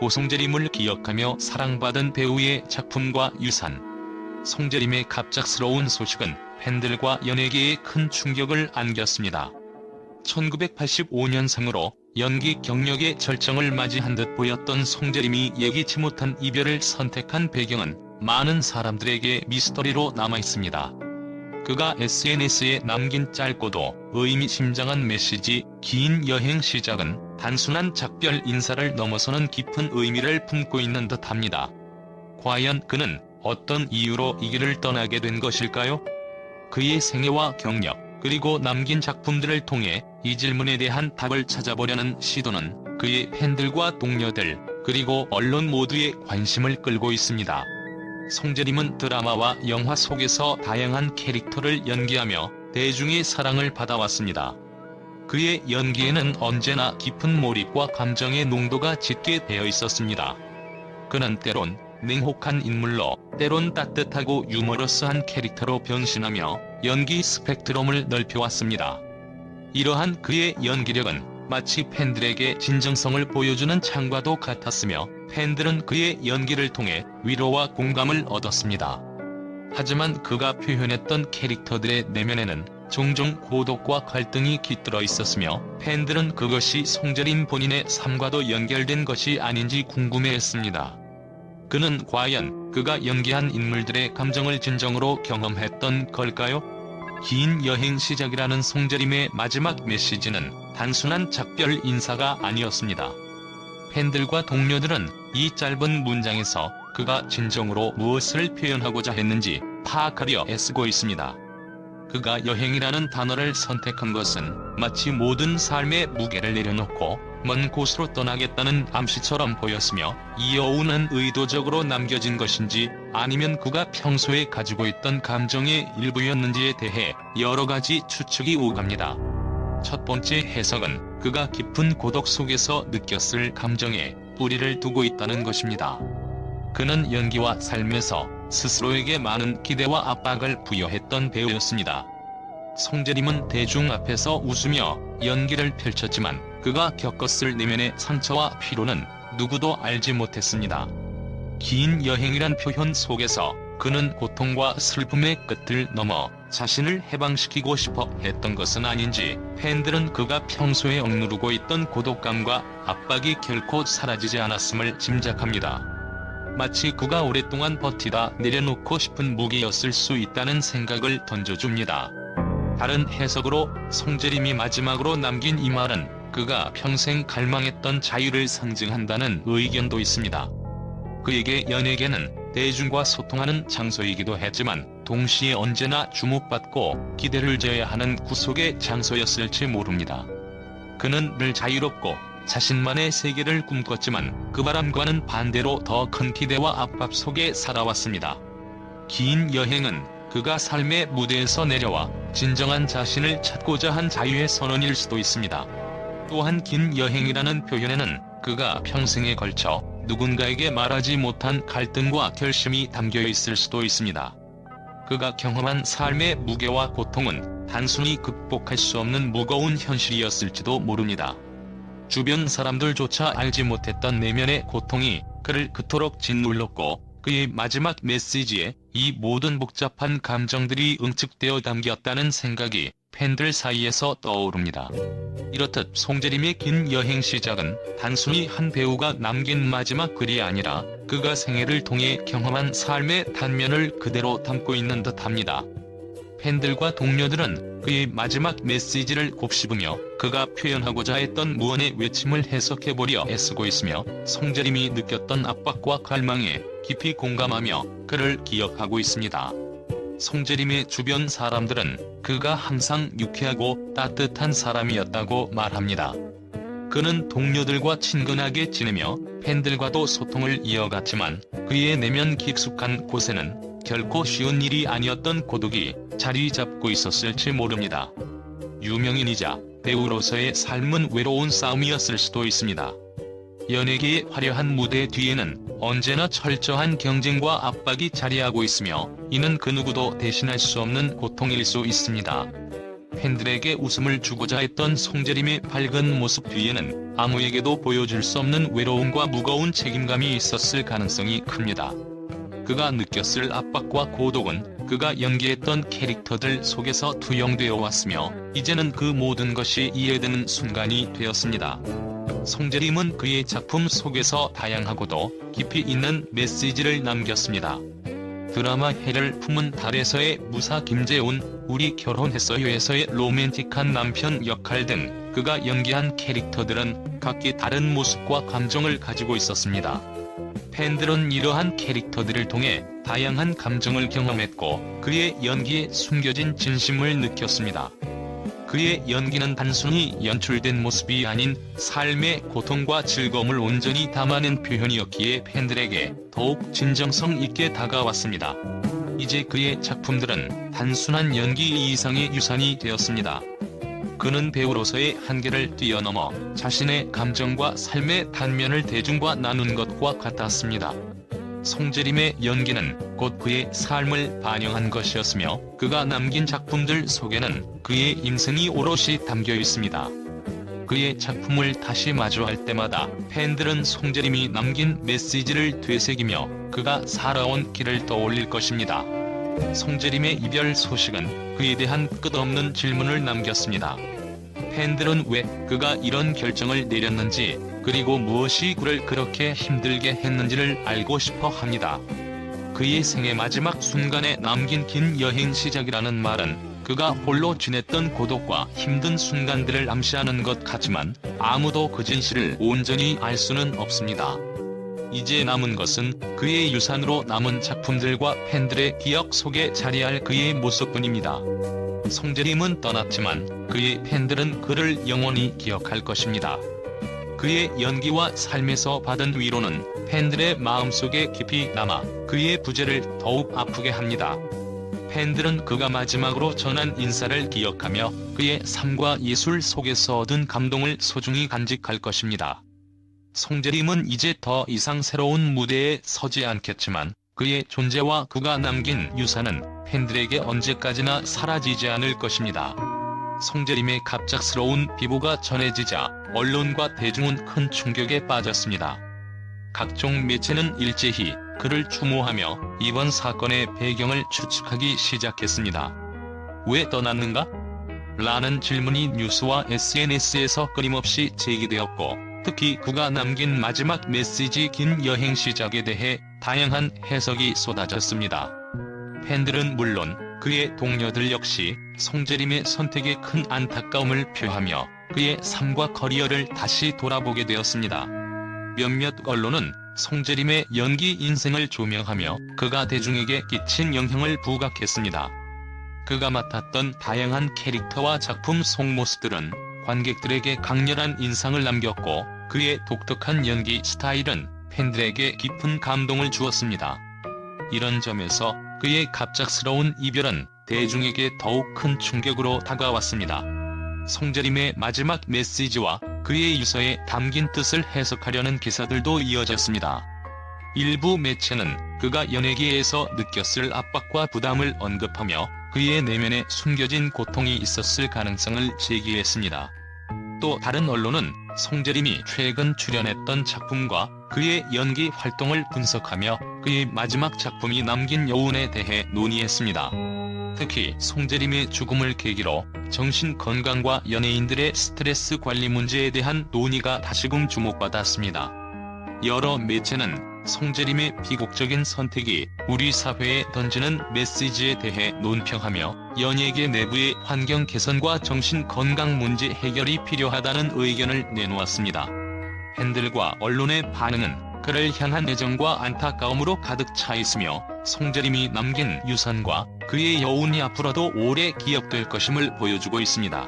고송재림을 기억하며 사랑받은 배우의 작품과 유산. 송재림의 갑작스러운 소식은 팬들과 연예계에 큰 충격을 안겼습니다. 1985년생으로 연기 경력의 절정을 맞이한 듯 보였던 송재림이 예기치 못한 이별을 선택한 배경은 많은 사람들에게 미스터리로 남아있습니다. 그가 SNS에 남긴 짧고도 의미심장한 메시지 긴 여행 시작은 단순한 작별 인사를 넘어서는 깊은 의미를 품고 있는 듯합니다. 과연 그는 어떤 이유로 이 길을 떠나게 된 것일까요? 그의 생애와 경력, 그리고 남긴 작품들을 통해 이 질문에 대한 답을 찾아보려는 시도는 그의 팬들과 동료들, 그리고 언론 모두의 관심을 끌고 있습니다. 송재림은 드라마와 영화 속에서 다양한 캐릭터를 연기하며 대중의 사랑을 받아왔습니다. 그의 연기에는 언제나 깊은 몰입과 감정의 농도가 짙게 배어 있었습니다. 그는 때론 냉혹한 인물로 때론 따뜻하고 유머러스한 캐릭터로 변신하며 연기 스펙트럼을 넓혀왔습니다. 이러한 그의 연기력은 마치 팬들에게 진정성을 보여주는 창과도 같았으며 팬들은 그의 연기를 통해 위로와 공감을 얻었습니다. 하지만 그가 표현했던 캐릭터들의 내면에는 종종 고독과 갈등이 깃들어 있었으며 팬들은 그것이 송재림 본인의 삶과도 연결된 것이 아닌지 궁금해했습니다. 그는 과연 그가 연기한 인물들의 감정을 진정으로 경험했던 걸까요? 긴 여행 시작이라는 송재림의 마지막 메시지는 단순한 작별 인사가 아니었습니다. 팬들과 동료들은 이 짧은 문장에서 그가 진정으로 무엇을 표현하고자 했는지 파악하려 애쓰고 있습니다. 그가 여행이라는 단어를 선택한 것은 마치 모든 삶의 무게를 내려놓고 먼 곳으로 떠나겠다는 암시처럼 보였으며 이 여운은 의도적으로 남겨진 것인지 아니면 그가 평소에 가지고 있던 감정의 일부였는지에 대해 여러 가지 추측이 오갑니다. 첫 번째 해석은 그가 깊은 고독 속에서 느꼈을 감정에 뿌리를 두고 있다는 것입니다. 그는 연기와 삶에서 스스로에게 많은 기대와 압박을 부여했던 배우였습니다. 송재림은 대중 앞에서 웃으며 연기를 펼쳤지만 그가 겪었을 내면의 상처와 피로는 누구도 알지 못했습니다. 긴 여행이란 표현 속에서 그는 고통과 슬픔의 끝을 넘어 자신을 해방시키고 싶어 했던 것은 아닌지 팬들은 그가 평소에 억누르고 있던 고독감과 압박이 결코 사라지지 않았음을 짐작합니다. 마치 그가 오랫동안 버티다 내려놓고 싶은 무기였을 수 있다는 생각을 던져줍니다. 다른 해석으로 송재림이 마지막으로 남긴 이 말은 그가 평생 갈망했던 자유를 상징한다는 의견도 있습니다. 그에게 연예계는 대중과 소통하는 장소이기도 했지만 동시에 언제나 주목받고 기대를 져야 하는 구속의 장소였을지 모릅니다. 그는 늘 자유롭고 자신만의 세계를 꿈꿨지만 그 바람과는 반대로 더 큰 기대와 압박 속에 살아왔습니다. 긴 여행은 그가 삶의 무대에서 내려와 진정한 자신을 찾고자 한 자유의 선언일 수도 있습니다. 또한 긴 여행이라는 표현에는 그가 평생에 걸쳐 누군가에게 말하지 못한 갈등과 결심이 담겨 있을 수도 있습니다. 그가 경험한 삶의 무게와 고통은 단순히 극복할 수 없는 무거운 현실이었을지도 모릅니다. 주변 사람들조차 알지 못했던 내면의 고통이 그를 그토록 짓눌렀고 그의 마지막 메시지에 이 모든 복잡한 감정들이 응축되어 담겼다는 생각이 팬들 사이에서 떠오릅니다. 이렇듯 송재림의 긴 여행 시작은 단순히 한 배우가 남긴 마지막 글이 아니라 그가 생애를 통해 경험한 삶의 단면을 그대로 담고 있는 듯합니다. 팬들과 동료들은 그의 마지막 메시지를 곱씹으며 그가 표현하고자 했던 무언의 외침을 해석해보려 애쓰고 있으며 송재림이 느꼈던 압박과 갈망에 깊이 공감하며 그를 기억하고 있습니다. 송재림의 주변 사람들은 그가 항상 유쾌하고 따뜻한 사람이었다고 말합니다. 그는 동료들과 친근하게 지내며 팬들과도 소통을 이어갔지만 그의 내면 깊숙한 곳에는 결코 쉬운 일이 아니었던 고독이 자리 잡고 있었을지 모릅니다. 유명인이자 배우로서의 삶은 외로운 싸움이었을 수도 있습니다. 연예계의 화려한 무대 뒤에는 언제나 철저한 경쟁과 압박이 자리하고 있으며 이는 그 누구도 대신할 수 없는 고통일 수 있습니다. 팬들에게 웃음을 주고자 했던 송재림의 밝은 모습 뒤에는 아무에게도 보여줄 수 없는 외로움과 무거운 책임감이 있었을 가능성이 큽니다. 그가 느꼈을 압박과 고독은 그가 연기했던 캐릭터들 속에서 투영되어 왔으며 이제는 그 모든 것이 이해되는 순간이 되었습니다. 송재림은 그의 작품 속에서 다양하고도 깊이 있는 메시지를 남겼습니다. 드라마 해를 품은 달에서의 무사 김재훈, 우리 결혼했어요에서의 로맨틱한 남편 역할 등 그가 연기한 캐릭터들은 각기 다른 모습과 감정을 가지고 있었습니다. 팬들은 이러한 캐릭터들을 통해 다양한 감정을 경험했고 그의 연기에 숨겨진 진심을 느꼈습니다. 그의 연기는 단순히 연출된 모습이 아닌 삶의 고통과 즐거움을 온전히 담아낸 표현이었기에 팬들에게 더욱 진정성 있게 다가왔습니다. 이제 그의 작품들은 단순한 연기 이상의 유산이 되었습니다. 그는 배우로서의 한계를 뛰어넘어 자신의 감정과 삶의 단면을 대중과 나눈 것과 같았습니다. 송재림의 연기는 곧 그의 삶을 반영한 것이었으며 그가 남긴 작품들 속에는 그의 인생이 오롯이 담겨 있습니다. 그의 작품을 다시 마주할 때마다 팬들은 송재림이 남긴 메시지를 되새기며 그가 살아온 길을 떠올릴 것입니다. 송재림의 이별 소식은 그에 대한 끝없는 질문을 남겼습니다. 팬들은 왜 그가 이런 결정을 내렸는지 그리고 무엇이 그를 그렇게 힘들게 했는지를 알고 싶어 합니다. 그의 생의 마지막 순간에 남긴 긴 여행 시작이라는 말은 그가 홀로 지냈던 고독과 힘든 순간들을 암시하는 것 같지만 아무도 그 진실을 온전히 알 수는 없습니다. 이제 남은 것은 그의 유산으로 남은 작품들과 팬들의 기억 속에 자리할 그의 모습뿐입니다. 송재림은 떠났지만 그의 팬들은 그를 영원히 기억할 것입니다. 그의 연기와 삶에서 받은 위로는 팬들의 마음속에 깊이 남아 그의 부재를 더욱 아프게 합니다. 팬들은 그가 마지막으로 전한 인사를 기억하며 그의 삶과 예술 속에서 얻은 감동을 소중히 간직할 것입니다. 송재림은 이제 더 이상 새로운 무대에 서지 않겠지만 그의 존재와 그가 남긴 유산은 팬들에게 언제까지나 사라지지 않을 것입니다. 송재림의 갑작스러운 비보가 전해지자 언론과 대중은 큰 충격에 빠졌습니다. 각종 매체는 일제히 그를 추모하며 이번 사건의 배경을 추측하기 시작했습니다. 왜 떠났는가? 라는 질문이 뉴스와 SNS에서 끊임없이 제기되었고 특히 그가 남긴 마지막 메시지 긴 여행 시작에 대해 다양한 해석이 쏟아졌습니다. 팬들은 물론 그의 동료들 역시 송재림의 선택에 큰 안타까움을 표하며 그의 삶과 커리어를 다시 돌아보게 되었습니다. 몇몇 언론은 송재림의 연기 인생을 조명하며 그가 대중에게 끼친 영향을 부각했습니다. 그가 맡았던 다양한 캐릭터와 작품 속 모습들은 관객들에게 강렬한 인상을 남겼고 그의 독특한 연기 스타일은 팬들에게 깊은 감동을 주었습니다. 이런 점에서 그의 갑작스러운 이별은 대중에게 더욱 큰 충격으로 다가왔습니다. 송재림의 마지막 메시지와 그의 유서에 담긴 뜻을 해석하려는 기사들도 이어졌습니다. 일부 매체는 그가 연예계에서 느꼈을 압박과 부담을 언급하며 그의 내면에 숨겨진 고통이 있었을 가능성을 제기했습니다. 또 다른 언론은 송재림이 최근 출연했던 작품과 그의 연기 활동을 분석하며 그의 마지막 작품이 남긴 여운에 대해 논의했습니다. 특히 송재림의 죽음을 계기로 정신 건강과 연예인들의 스트레스 관리 문제에 대한 논의가 다시금 주목받았습니다. 여러 매체는 송재림의 비극적인 선택이 우리 사회에 던지는 메시지에 대해 논평하며 연예계 내부의 환경 개선과 정신 건강 문제 해결이 필요하다는 의견을 내놓았습니다. 팬들과 언론의 반응은 그를 향한 애정과 안타까움으로 가득 차 있으며 송재림이 남긴 유산과 그의 여운이 앞으로도 오래 기억될 것임을 보여주고 있습니다.